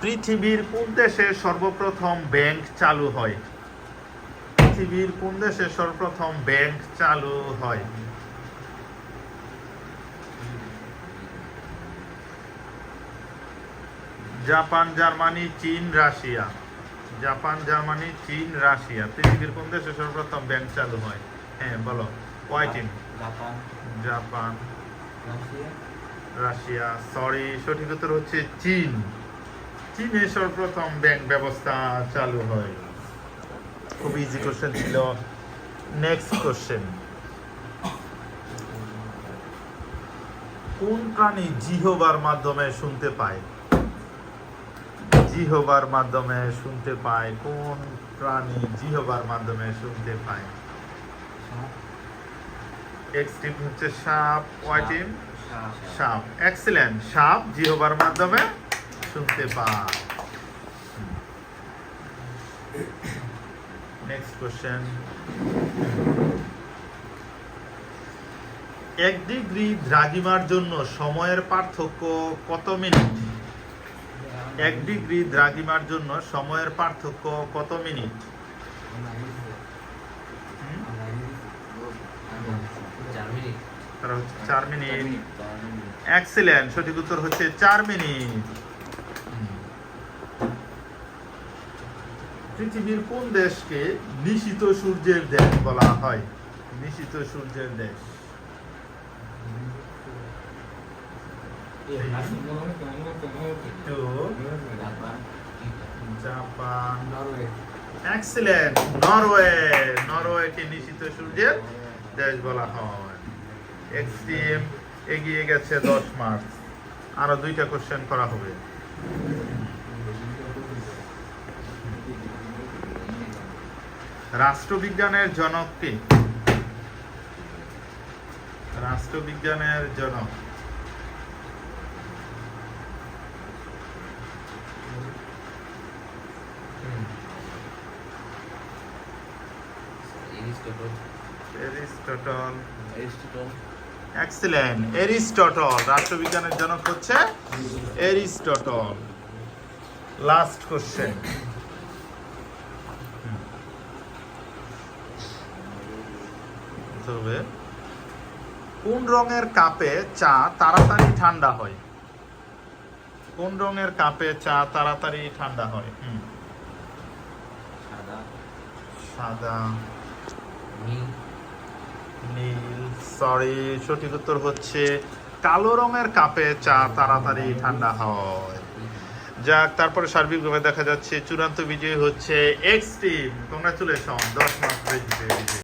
পৃথিবীর কোন দেশে সর্বপ্রথম ব্যাংক চালু হয়? পৃথিবীর কোন দেশে সর্বপ্রথম ব্যাংক চালু হয়? জাপান জার্মানি চীন রাশিয়া। জাপান জার্মানি চীন রাশিয়া। পৃথিবীর কোন দেশে সর্বপ্রথম ব্যাংক চালু হয়? হ্যাঁ বলো। কয়টিন জাপান। রাশিয়া। সরি সঠিক উত্তর হচ্ছে চীন। চীনে সর্বপ্রথম ব্যাংক ব্যবস্থা চালু হয়। খুব ইজি কোশ্চেন ছিল। নেক্সট কোশ্চেন কোন প্রাণী জিহবার মাধ্যমে শুনতে পায়? জিহবার মাধ্যমে শুনতে পায়। কোন প্রাণী জিহবার মাধ্যমে শুনতে পায়? সাপ এক্স টিম হচ্ছে সাপ। ওয়াই টিম সাপ। সাপ। এক্সিলেন্ট সাপ জিহবার মাধ্যমে শুনতে পায় নেক্সট কোশ্চেন এক ডিগ্রি দ্রাঘিমার জন্য সময়ের পার্থক্য কত মিনিট এক ডিগ্রি দ্রাঘিমার জন্য সময়ের পার্থক্য কত মিনিট চার মিনিট এক্সিলেন্ট সঠিক উত্তর হচ্ছে চার মিনিট পৃথিবীর কোন দেশকে নিশিত সূর্যের দেশ বলা হয়? নিশিত সূর্যের দেশ। জাপান। নরওয়ে। Excellent Norway. নরওয়েকে নিশিত সূর্যের দেশ বলা হয়। এক্সট্রিম এগিয়ে গেছে দশ মার্চ। আরও দুইটা কোশ্চেন করা হবে। রাষ্ট্রবিজ্ঞানের জনক কে? রাষ্ট্রবিজ্ঞানের জনক। Excellent Aristotle. রাষ্ট্রবিজ্ঞানের জনক হচ্ছে এরিস্টটল। লাস্ট কোশ্চেন তবে কোন রঙের কাপে চা তাড়াতাড়ি ঠান্ডা হয়? কোন রঙের কাপে চা তাড়াতাড়ি ঠান্ডা হয়? হুম, সাদা। সাদা। নীল। নীল সরি সঠিক উত্তর হচ্ছে কালো রঙের কাপে চা তাড়াতাড়ি ঠান্ডা হয়। যাক তারপরে সার্বিকভাবে দেখা যাচ্ছে চূড়ান্ত বিজয়ী হচ্ছে এক্স টিম কংগ্রাচুলেশন দশ মার্ক